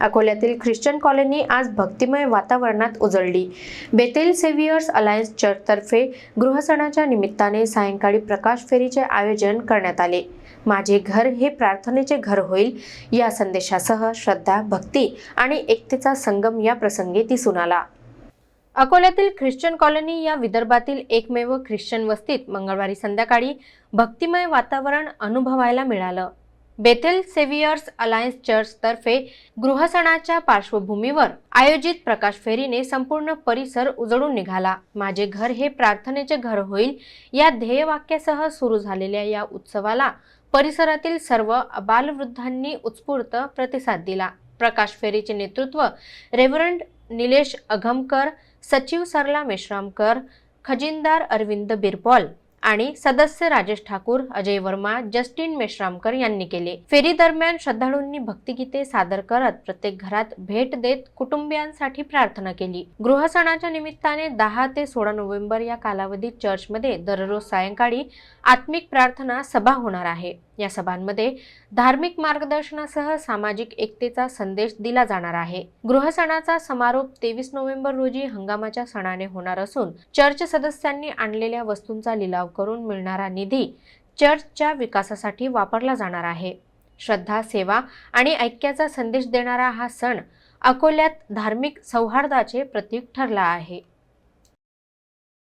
अकोल्यातील Christian colony आज भक्तिमय वातावरणात उजळली. बेतेल सेव्हियर्स अलायन्स चर्चतर्फे गृहसणाच्या निमित्ताने सायंकाळी प्रकाश फेरीचे आयोजन करण्यात आले. माझे घर हे प्रार्थनेचे घर होईल या संदेशासह श्रद्धा भक्ती आणि एकतेचा संगम या प्रसंगी दिसून आला. अकोल्यातील ख्रिश्चन कॉलनी या विदर्भातील एकमेव ख्रिश्चन वस्तीत मंगळवारी संध्याकाळी भक्तिमय वातावरण अनुभवायला मिळालं. बेथेल सेव्हियर्स अलायन्स चर्चतर्फे गृहसणाच्या पार्श्वभूमीवर आयोजित प्रकाश फेरीने संपूर्ण परिसर उजळून निघाला. माझे घर हे प्रार्थनेचे घर होईल या ध्येयवाक्यासह सुरू झालेल्या या उत्सवाला परिसरातील सर्व बालवृद्धांनी उत्स्फूर्त प्रतिसाद दिला. प्रकाश फेरीचे नेतृत्व रेव्हरंड निलेश अघमकर सचिव सरला मेश्रामकर खजिनदार अरविंद बिरपॉल आणि सदस्य राजेश ठाकूर अजय वर्मा जस्टिन मेश्रामकर यांनी केले. फेरी दरम्यान श्रद्धाळूंनी भक्तिगीते सादर करत प्रत्येक घरात भेट देत कुटुंबियांसाठी प्रार्थना केली. गृहसणाच्या निमित्ताने दहा ते सोळा नोव्हेंबर या कालावधीत चर्चमध्ये दररोज सायंकाळी आत्मिक प्रार्थना सभा होणार आहे. या सभांमध्ये धार्मिक मार्गदर्शनासह सामाजिक एकतेचा संदेश दिला जाणार आहे. गृहसणाचा समारोप तेवीस नोव्हेंबर रोजी हंगामाच्या सणाने होणार असून चर्च सदस्यांनी आणलेल्या वस्तूंचा लिलाव करून मिळणारा निधी चर्चच्या विकासासाठी वापरला जाणार आहे. श्रद्धा सेवा आणि ऐक्याचा संदेश देणारा हा सण अकोल्यात धार्मिक सौहार्दाचे प्रतीक ठरला आहे.